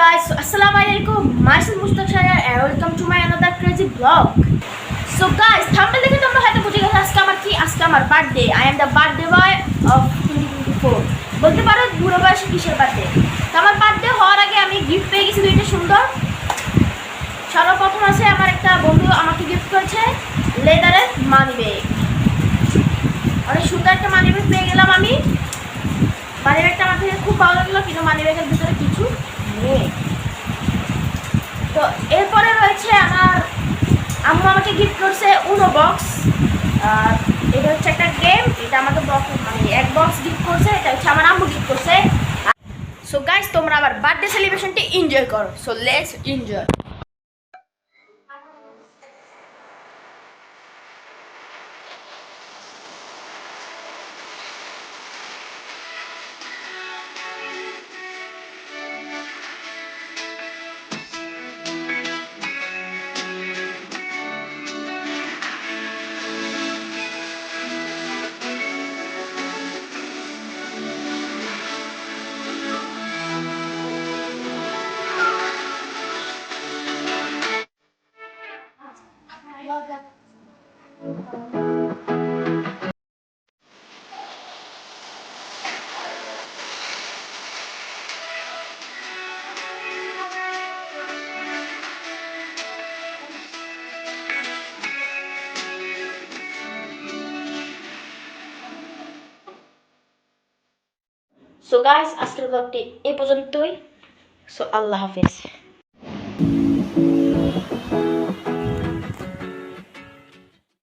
guys, so assalamu alaikum. Myself Mustaq Shaya and welcome to my another crazy vlog. So guys, thumbnail দেখে তোমরা হয়তো বুঝে গেছো আজকে আমার কি? আজকে আমার birthday I am the birthday boy of twenty বলতে পারো বুড়ো বয়সে কিসের বার্থডে তো আমার বার্থডে হওয়ার আগে আমি গিফট পেয়ে গেছি দুইটা সুন্দর। সর্বপ্রথম আছে আমার একটা বন্ধু আমাকে গিফট করেছে লেদারের মানি ব্যাগ অনেক সুন্দর একটা মানি ব্যাগ পেয়ে গেলাম আমি। মানি ব্যাগটা আমার থেকে খুব ভালো লাগল কিন্তু মানি ব্যাগের ভিতরে কিছু তো এরপরে রয়েছে আমার আম্মু আমাকে গিফট করছে উনো বক্স এটা হচ্ছে একটা গেম এটা আমাকে বক্স মানে এক বক্স গিফট করছে, এটা হচ্ছে আমার আম্মু গিফট করছে। সো গাইজ তোমরা আমার বার্থডে সেলিব্রেশনটি এনজয় করো। So let's enjoy so guys আজকের ব্লগটি এই পর্যন্তই। সো আল্লাহ হাফেজ।